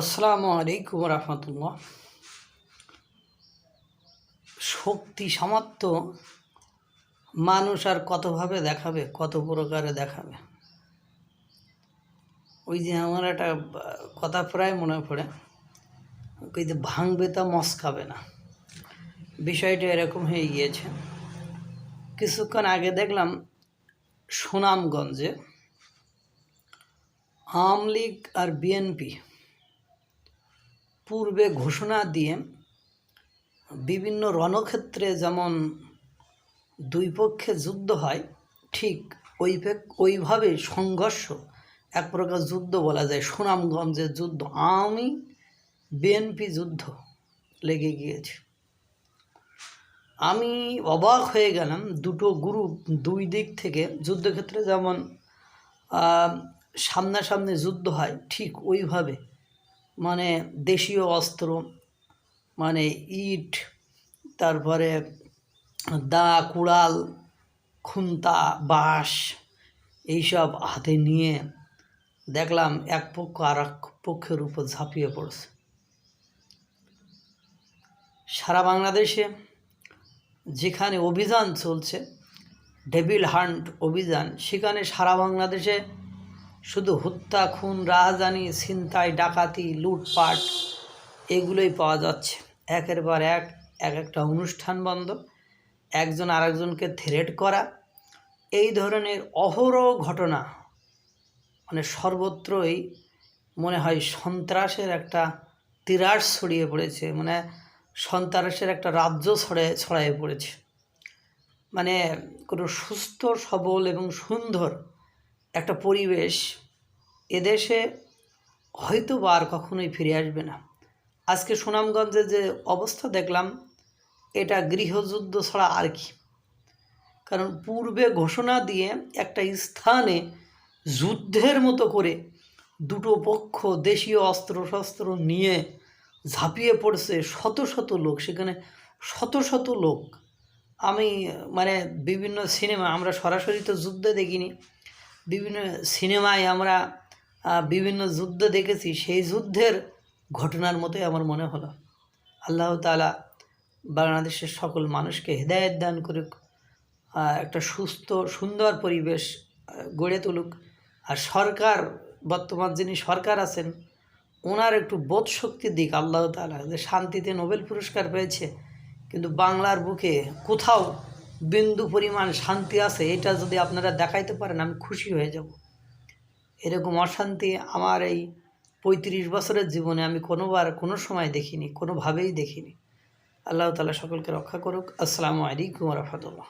আসসালামু আলাইকুম রহমতুল্লাহ। শক্তি সামর্থ্য মানুষ আর কতভাবে দেখাবে, কত প্রকারে দেখাবে? ওই যে আমার একটা কথা প্রায় মনে পড়ে, ওই যে ভাঙবে তা মস্কাবে না। বিষয়টা এরকম হয়ে গিয়েছে। কিছুক্ষণ আগে দেখলাম সুনামগঞ্জে আওয়ামী লীগ আর বিএনপি পূর্বে ঘোষণা দিয়ে বিভিন্ন রণক্ষেত্রে যেমন দুই পক্ষে যুদ্ধ হয়, ঠিক ওই ওইভাবে সংঘর্ষ এক প্রকার যুদ্ধ বলা যায়। সুনামগঞ্জের যুদ্ধ, আওয়ামী বিএনপি যুদ্ধ লেগে গিয়েছে। আমি অবাক হয়ে গেলাম দুটো গ্রুপ দুই দিক থেকে। যুদ্ধক্ষেত্রে যেমন সামনাসামনি যুদ্ধ হয়, ঠিক ওইভাবে। মানে দেশীয় অস্ত্র মানে ইট, তারপরে দা, কুড়াল, খুন্তা, বাঁশ এইসব হাতে নিয়ে দেখলাম এক পক্ষ আর এক পক্ষের উপর ঝাঁপিয়ে পড়ছে। সারা বাংলাদেশে যেখানে অভিযান চলছে, ডেভিল হান্ট অভিযান, সেখানে সারা বাংলাদেশে শুধু হত্যা, খুন, রাহাজানি, ছিনতাই, ডাকাতি, লুটপাট এগুলোই পাওয়া যাচ্ছে। একের পর এক এক একটা অনুষ্ঠান বন্ধ, একজন আরেকজনকে থ্রেট করা। এই ধরনের অহরহ ঘটনা মানে সর্বত্রই মনে হয় সন্ত্রাসের একটা তিরাস ছড়িয়ে পড়েছে মানে সন্ত্রাসের একটা রাজ্য ছড়ে ছড়াইয়ে পড়েছে। মানে কোনো সুস্থ, সবল এবং সুন্দর একটা পরিবেশ এদেশে হয়তো বা আর কখনোই ফিরে আসবে না। আজকে সুনামগঞ্জে যে অবস্থা দেখলাম, এটা গৃহযুদ্ধ ছাড়া আর কি। কারণ পূর্বে ঘোষণা দিয়ে একটা স্থানে যুদ্ধের মতো করে দুটো পক্ষ দেশীয় অস্ত্রশস্ত্র নিয়ে ঝাঁপিয়ে পড়ছে শত শত লোক। সেখানে শত শত লোক। আমি মানে বিভিন্ন সিনেমা, আমরা সরাসরি তো যুদ্ধে দেখিনি। বিভিন্ন সিনেমায় আমরা বিভিন্ন যুদ্ধ দেখেছি, সেই যুদ্ধের ঘটনার মতোই আমার মনে হলো। আল্লাহ তালা বাংলাদেশের সকল মানুষকে হেদায়ত দান করুক একটা সুস্থ, সুন্দর পরিবেশ গড়ে তুলুক। আর সরকার, বর্তমান যিনি সরকার আছেন, ওনার একটু বোধ শক্তির দিক আল্লাহ তালা যে শান্তিতে নোবেল পুরস্কার পেয়েছে, কিন্তু বাংলার বুকে কোথাও বিন্দু পরিমাণ শান্তি আছে, এটা যদি আপনারা দেখাইতে পারেন, আমি খুশি হয়ে যাব। এরকম অশান্তি আমার এই পঁয়ত্রিশ বছরের জীবনে আমি কোনোবার, কোনো সময় দেখিনি, কোনোভাবেই দেখিনি। আল্লাহ তালা সকলকে রক্ষা করুক। আসসালামু আলাইকুম রহমতুল্লাহ।